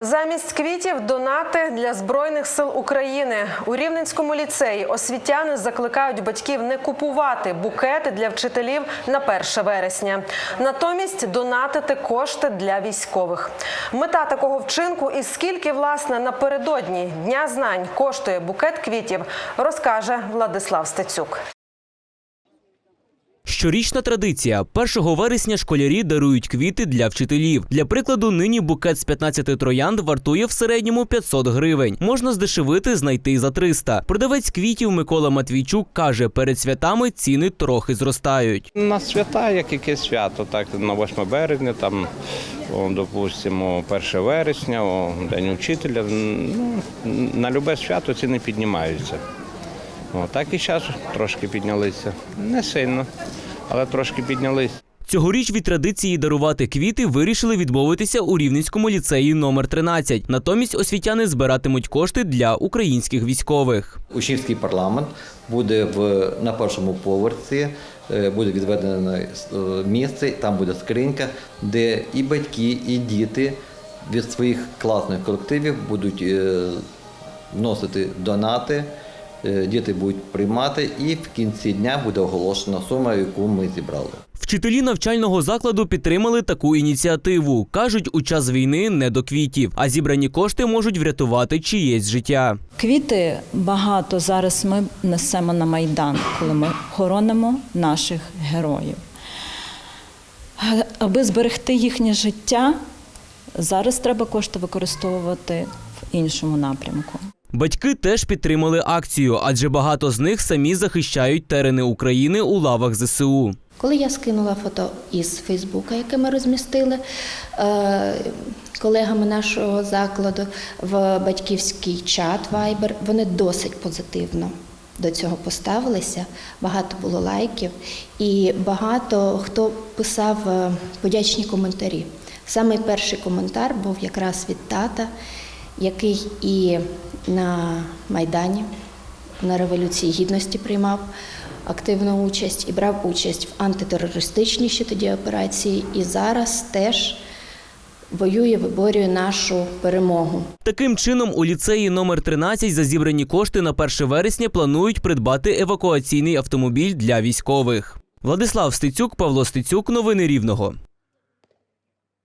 Замість квітів донати для збройних сил України у Рівненському ліцеї освітяни закликають батьків не купувати букети для вчителів на 1 вересня, натомість донатити кошти для військових. Мета такого вчинку і скільки власне напередодні дня знань коштує букет квітів, розкаже Владислав Стецюк. Щорічна традиція. 1 вересня школярі дарують квіти для вчителів. Для прикладу, нині букет з 15 троянд вартує в середньому 500 гривень. Можна здешевити, знайти за 300. Продавець квітів Микола Матвійчук каже, перед святами ціни трохи зростають. На свята, як яке свято, так на 8 березня, там, допустимо, 1 вересня, День учителя. Ну, на любе свято ціни піднімаються. О, так і зараз трошки піднялися. Не сильно, але трошки піднялися. Цьогоріч від традиції дарувати квіти вирішили відмовитися у Рівненському ліцеї номер 13. Натомість освітяни збиратимуть кошти для українських військових. Учнівський парламент буде в на першому поверсі, е, буде відведено е, місце, там буде скринька, де і батьки, і діти від своїх класних колективів будуть е, вносити донати. Е, Діти будуть приймати, і в кінці дня буде оголошена сума, яку ми зібрали. Вчителі навчального закладу підтримали таку ініціативу. кажуть, у час війни не до квітів, а зібрані кошти можуть врятувати чиєсь життя. Квіти багато зараз ми несемо на майдан, коли ми хоронимо наших героїв. Аби зберегти їхнє життя, зараз треба кошти використовувати в іншому напрямку. Батьки теж підтримали акцію, адже багато з них самі захищають терени України у лавах ЗСУ. Коли я скинула фото із Фейсбука, яке ми розмістили е, колегами нашого закладу в батьківський чат Viber, вони досить позитивно до цього поставилися. Багато було лайків, і багато хто писав е, подячні коментарі. Саме перший коментар був якраз від тата, який і на Майдані на Революції Гідності приймав активну участь і брав участь в антитерористичній ще тоді операції, і зараз теж воює, виборює нашу перемогу. Таким чином, у ліцеї номер 13 за зібрані кошти на 1 вересня планують придбати евакуаційний автомобіль для військових. Владислав Стецюк, Павло Стецюк, новини Рівного.